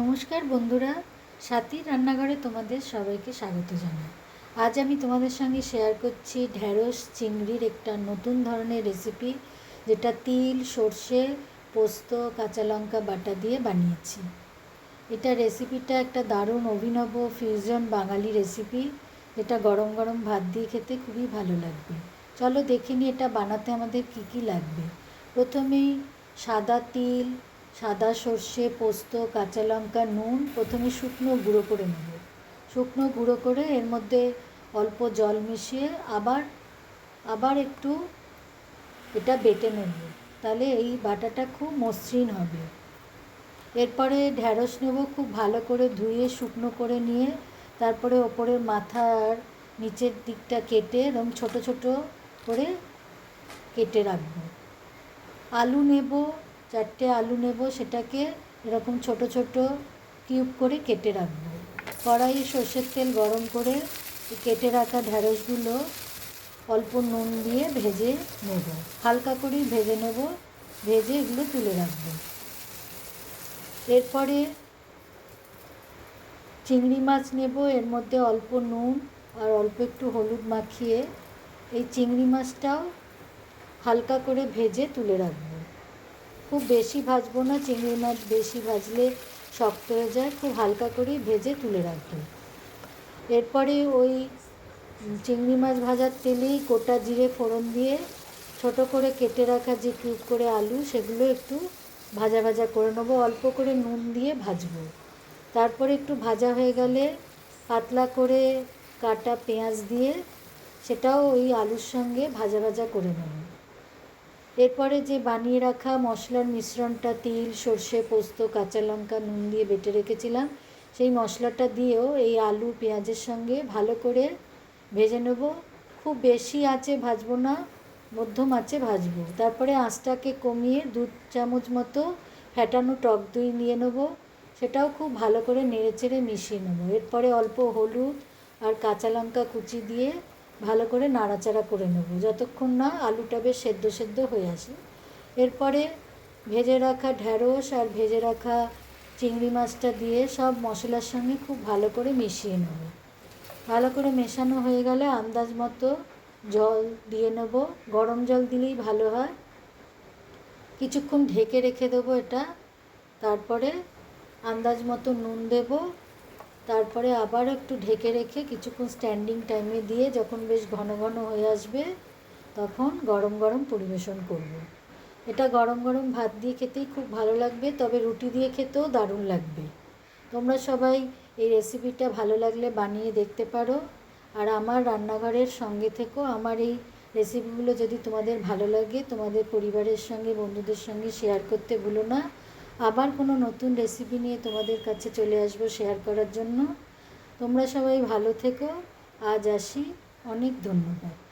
নমস্কার বন্ধুরা, সাথী রান্নাঘরে তোমাদের সবাইকে স্বাগত জানাই। আজ আমি তোমাদের সঙ্গে শেয়ার করছি ঢ্যাঁড়স চিংড়ির একটা নতুন ধরনের রেসিপি যেটা তিল, সর্ষে, পোস্ত, কাঁচা লঙ্কা, বাটা দিয়ে বানিয়েছি। এটা রেসিপিটা একটা দারুণ অভিনব ফিউজন বাঙালি রেসিপি যেটা গরম গরম ভাত দিয়ে খেতে খুবই ভালো লাগবে। চলো দেখে নিই এটা বানাতে আমাদের কী কী লাগবে। প্রথমেই সাদা তিল সাদা সর্ষে, পোস্ত, কাঁচা লঙ্কা, নুন, প্রথমে শুকনো গুঁড়ো করে নেব। শুকনো গুঁড়ো করে এর মধ্যে অল্প জল মিশিয়ে আবার আবার একটু এটা বেটে নেব। তাহলে এই বাটাটা খুব মসৃণ হবে। এরপরে ঢ্যাঁড়স নেব খুব ভালো করে ধুয়ে, শুকনো করে নিয়ে, তারপরে ওপরের মাথার নিচের দিকটা কেটে এরকম ছোটো ছোটো করে কেটে রাখব। আলু নেব চারটে আলু নেব, সেটাকে এরকম ছোট ছোট কিউব করে কেটে রাখব। কড়াইয়ে সর্ষের তেল গরম করে কেটে রাখা ঢ্যাঁড়সগুলো অল্প নুন দিয়ে ভেজে নেব। হালকা করেই ভেজে নেব, ভেজে এগুলো তুলে রাখব। এরপরে চিংড়ি মাছ নেব, এর মধ্যে অল্প নুন আর অল্প একটু হলুদ মাখিয়ে এই চিংড়ি মাছটাও হালকা করে ভেজে তুলে রাখব। খুব বেশি ভাজবো না, চিংড়ি মাছ বেশি ভাজলে শক্ত হয়ে যায়, খুব হালকা করে ভেজে তুলে রাখব। এরপরে ওই চিংড়ি মাছ ভাজার তেলেই গোটা জিরে ফোড়ন দিয়ে ছোট করে কেটে রাখা যে কিউব করে আলু, সেগুলো একটু ভাজা ভাজা করে নেব, অল্প করে নুন দিয়ে ভাজবো। তারপরে একটু ভাজা হয়ে গেলে পাতলা করে কাটা পেঁয়াজ দিয়ে সেটাও ওই আলুর সঙ্গে ভাজা ভাজা করে নেব। এরপরে যে বানিয়ে রাখা মশলার মিশ্রণটা, তিল, সর্ষে, পোস্ত, কাঁচা লঙ্কা, নুন দিয়ে বেটে রেখেছিলাম, সেই মশলাটা দিয়েও এই আলু, পেঁয়াজের সঙ্গে ভালো করে ভেজে নেব। খুব বেশি আঁচে ভাজবো না, মধ্যম আঁচে ভাজবো। তারপরে আঁচটাকে কমিয়ে দু চামচ মতো ফ্যাটানো টক দই নিয়ে নেব। সেটাও খুব ভালো করে নেড়ে চেড়ে মিশিয়ে নেব। এরপরে অল্প হলুদ আর কাঁচা লঙ্কা কুচি দিয়ে ভালো করে নাড়াচাড়া করে নেব। যতক্ষণ না আলুটা বেশ সেদ্ধ সেদ্ধ হয়ে আসে। এরপরে ভেজে রাখা ঢ্যাঁড়স আর ভেজে রাখা চিংড়ি মাছটা দিয়ে সব মশলার সঙ্গে খুব ভালো করে মিশিয়ে নেব। ভালো করে মেশানো হয়ে গেলে আন্দাজ মতো জল দিয়ে নেব। গরম জল দিলেই ভালো হয়। কিছুক্ষণ ঢেকে রেখে দেবো এটা। তারপরে আন্দাজ মতো নুন দেবো। তারপরে আবার একটু ঢেকে রেখে কিছুক্ষণ স্ট্যান্ডিং টাইমে দিয়ে যখন বেশ ঘন ঘন হয়ে আসবে, তখন গরম গরম পরিবেশন করব। এটা গরম গরম ভাত দিয়ে খেতেই খুব ভালো লাগবে, তবে রুটি দিয়ে খেতেও দারুণ লাগবে। তোমরা সবাই এই রেসিপিটা ভালো লাগলে বানিয়ে দেখতে পারো। আর আমার রান্নাঘরের সঙ্গে থেকেও আমার এই রেসিপিগুলো যদি তোমাদের ভালো লাগে, তোমাদের পরিবারের সঙ্গে, বন্ধুদের সঙ্গে শেয়ার করতে ভুলো না। আবার কোনো নতুন রেসিপি নিয়ে তোমাদের কাছে চলে আসব শেয়ার করার জন্য। তোমরা সবাই ভালো থেকো। আজ আসি। অনেক ধন্যবাদ।